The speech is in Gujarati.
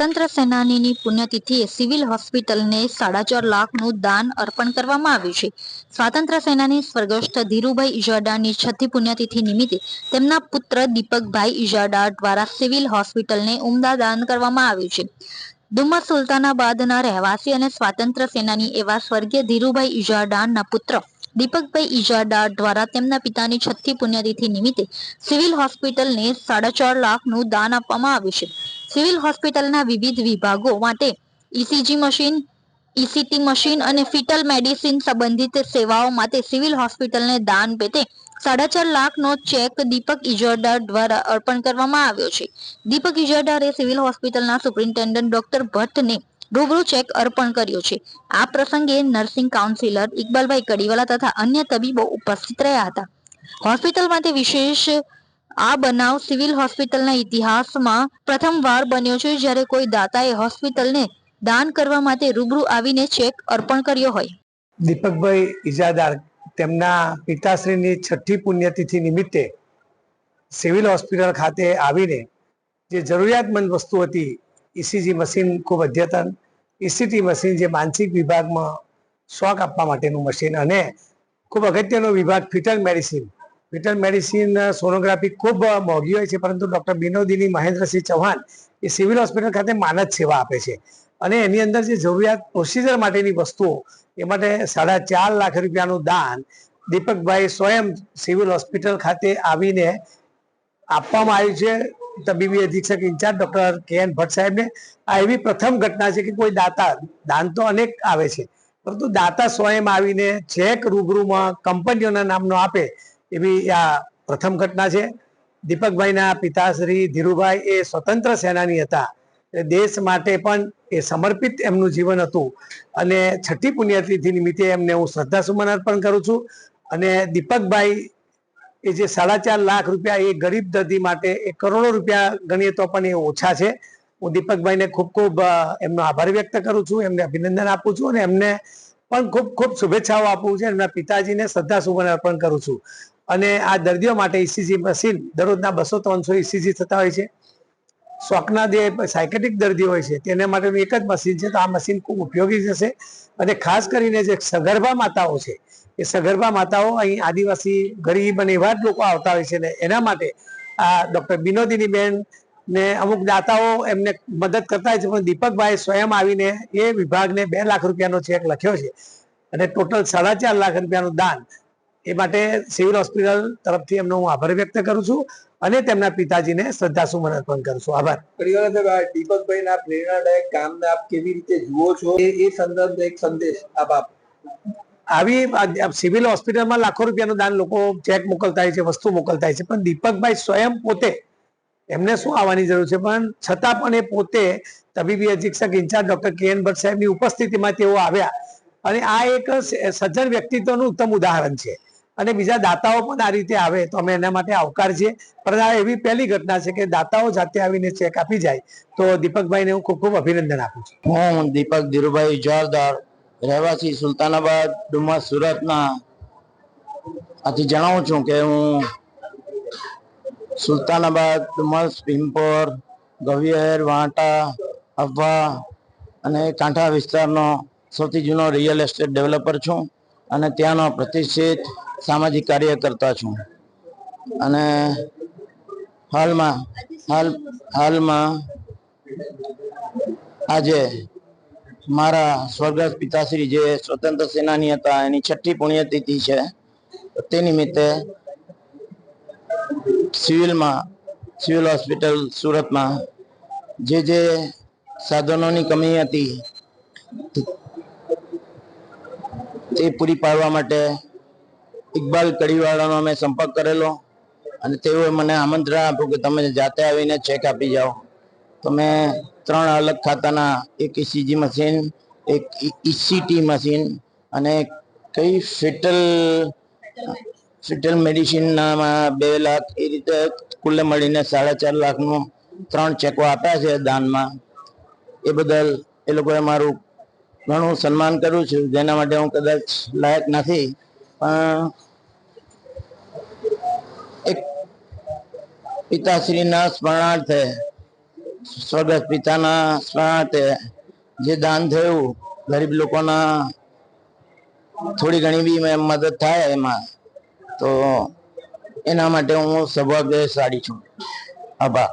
સ્વતંત્ર સેનાનીની પુણ્યતિથિએ સિવિલ હોસ્પિટલને સાડા ચાર લાખનું દાન અર્પણ કરવામાં આવ્યું છે. સ્વાતંત્ર સેનાની સ્વર્ગસ્થ ધીરુભાઈ ઇજાડાની છઠ્ઠી પુણ્યતિથિ નિમિત્તે તેમના પુત્ર દીપકભાઈ ઇજાડા દ્વારા સિવિલ હોસ્પિટલને ઉમદા દાન કરવામાં આવ્યું છે. ડુમ્મસ સુલતાનાબાદના રહેવાસી અને સ્વાતંત્ર્ય સેનાની એવા સ્વર્ગીય ધીરુભાઈ ઇજાડાના પુત્ર દીપકભાઈ ઇજાડા દ્વારા તેમના પિતાની છઠ્ઠી પુણ્યતિથિ નિમિત્તે સિવિલ હોસ્પિટલને સાડા ચાર લાખનું દાન આપવામાં આવ્યું છે. સિવિલ હોસ્પિટલના વિવિધ વિભાગો માટે ઇસીજી મશીન ઇસીટી મશીન અને ફિટલ મેડિસિન સંબંધિત સેવાઓ માટે સિવિલ હોસ્પિટલને દાન પેટે સાડા ચાર લાખનો ચેક દીપક ઇજરડાર દ્વારા અર્પણ કરવામાં આવ્યો છે. દીપક ઇજરડારે સિવિલ હોસ્પિટલના સુપ્રિન્ટેન્ડન્ટ ડોક્ટર ભટ્ટને રૂબરૂ ચેક અર્પણ કર્યો છે. આ પ્રસંગે નર્સિંગ કાઉન્સિલર ઇકબાલભાઈ કડીવાલા તથા અન્ય તબીબો ઉપસ્થિત રહ્યા હતા. હોસ્પિટલ માટે વિશેષ આ બનાવ સિવિલ હોસ્પિટલના ઇતિહાસમાં પ્રથમવાર બન્યો છે જ્યારે કોઈ દાતાએ હોસ્પિટલને દાન કરવા માટે રૂબરૂ આવીને ચેક અર્પણ કર્યો હોય. દીપકભાઈ ઇજાદાર તેમના પિતાશ્રીની છઠ્ઠી પુણ્યતિથિ નિમિત્તે સિવિલ હોસ્પિટલ ખાતે આવીને જે જરૂરિયાતમંદ વસ્તુ હતી ઈસીજી મશીન ખૂબ અદ્યતન ઈસીટી મશીન જે માનસિક વિભાગમાં શોખ આપવા માટેનું મશીન અને ખૂબ અગત્યનો વિભાગ fetal medicine fetal medicine sonography ખૂબ મોંઘી હોય છે, પરંતુ ડૉક્ટર બિનોદિની મહેન્દ્રસિંહ ચૌહાણ એ સિવિલ હોસ્પિટલ ખાતે માનદ સેવા આપે છે. અને એની અંદર જે જરૂરિયાત પ્રોસિજર માટેની વસ્તુઓ, એ માટે સાડા ચાર લાખ રૂપિયાનું દાન દીપકભાઈ સ્વયં સિવિલ હોસ્પિટલ ખાતે આવીને આપવામાં આવ્યું છે. તબીબી અધિક્ષક in-charge doctor K N Bhatt સાહેબને. આ એવી પ્રથમ ઘટના છે કે કોઈ દાતા, દાન તો અનેક આવે છે, પરંતુ દાતા સ્વયં આવીને ચેક રૂબરૂમાં કંપનીઓના નામનો આપે એવી આ પ્રથમ ઘટના છે. દીપકભાઈના પિતાશ્રી ધીરુભાઈ એ સ્વતંત્ર સેનાની હતા. દેશ માટે પણ એ સમર્પિત એમનું જીવન હતું. અને છઠ્ઠી પુણ્યતિથિ નિમિત્તે એમને હું શ્રદ્ધાસુમન અર્પણ કરું છું. અને દીપકભાઈ એ જે સાડા ચાર લાખ રૂપિયા એ ગરીબ દર્દી માટે એ કરોડો રૂપિયા ગણીએ તો પણ એ ઓછા છે. હું દીપકભાઈને ખૂબ ખૂબ એમનો આભાર વ્યક્ત કરું છું. એમને અભિનંદન આપું છું અને એમને પણ ખૂબ ખૂબ શુભેચ્છાઓ આપું છું. એમના પિતાજીને શ્રદ્ધાસુમન અર્પણ કરું છું. અને આ દર્દીઓ માટે ઇસીજી મશીન દરરોજના બસો ત્રણસો ઇસીજી થતા હોય છે. શોખના જે સાયકેટિક દર્દી હોય છે, તેને માટેનું એક જ મશીન છે. તો આ મશીન ખૂબ ઉપયોગી જશે. અને ખાસ કરીને જે સગર્ભા માતાઓ છે, એ સગર્ભા માતાઓ અહીં આદિવાસી ગરીબ અને એવા જ લોકો આવતા હોય છે ને એના માટે આ ડૉક્ટર બિનોદિની બેન ને અમુક દાતાઓ એમને મદદ કરતા હોય છે. પણ દીપકભાઈ સ્વયં આવીને એ વિભાગને બે લાખ રૂપિયાનો ચેક લખ્યો છે. અને ટોટલ સાડા ચાર લાખ રૂપિયાનું દાન એ માટે સિવિલ હોસ્પિટલ તરફથી એમનો હું આભાર વ્યક્ત કરું છું અને તેમના પિતાજીને શ્રદ્ધાસુમન અર્પણ કરું છું. આભાર. પરિવાર ના પ્રેરણાદાયક કામને આપ કેવી રીતે જુઓ છો? એ સંદર્ભે એક સંદેશ આપ આપ. આવી સિવિલ હોસ્પિટલમાં લાખો રૂપિયાનું દાન લોકો ચેક મોકલતા હોય છે વસ્તુ મોકલતા હોય છે પણ દીપકભાઈ સ્વયં પોતે એમને શું આવવાની જરૂર છે? પણ છતાં પણ એ પોતે તબીબી અધિક્ષક in-charge doctor K N Bhatt સાહેબની ઉપસ્થિતિમાં તેઓ આવ્યા. અને આ એક સજ્જન વ્યક્તિત્વનું ઉત્તમ ઉદાહરણ છે. અને બીજા દાતાઓ પણ આ રીતે આવે, તો અમે એના માટે આવકાર છીએ. પણ આ એવી પહેલી ઘટના છે કે દાતાઓ જાતે આવીને ચેક આપી જાય, તો દીપકભાઈને હું ખૂબ ખૂબ અભિનંદન આપું છું. હું દીપક ધીરુભાઈ જોરદાર, રહેવાસી સુલતાનાબાદ, ડુમસ, સુરતના. આથી જણાવું છું કે હું સુલતાનાબાદ, ડુમસ, ભીમપોર, ગવિયર, વાંટા, અફવા અને કાંઠા વિસ્તારનો સૌથી જૂનો રિયલ એસ્ટેટ ડેવલપર છું. અને ત્યાંનો પ્રતિષ્ઠિત સામાજિક કાર્યકર્તા છું. અને હાલમાં, હાલ, હાલમાં આજે મારા સ્વર્ગસ્થ પિતાશ્રી જે સ્વતંત્ર સેનાની હતા, એની છઠ્ઠી પુણ્યતિથિ છે. તે નિમિત્તે સિવિલમાં, સિવિલ હોસ્પિટલ સુરતમાં જે જે સાધનોની કમી હતી તે પૂરી પાડવા માટે ઇકબાલ કડીવાળાનો અમે સંપર્ક કરેલો અને તેઓએ મને આમંત્રણ આપ્યું કે તમે જાતે આવીને ચેક આપી જાઓ. તો મેં ત્રણ અલગ ખાતાના, એક ઇસીજી મશીન એક ઇસીટી મશીન અને કઈ ફિટલ ફિટલ મેડિસિનનામાં બે લાખ, એ રીતે કુલ્લે મળીને સાડા ચાર લાખનું ત્રણ ચેકો આપ્યા છે દાનમાં. એ બદલ એ લોકોએ મારું ઘણું સન્માન કરું છું. જેના માટે હું કદાચ લાયક નથી, પણ એક પિતાશ્રીના સ્મરણાર્થે, સ્વર્ગસ્થ પિતાના સ્મરણાર્થે જે દાન થયું, ગરીબ લોકોના થોડી ઘણી બી મદદ થાય એમાં, તો એના માટે હું સૌભાગ્યશાળી છું. આભાર.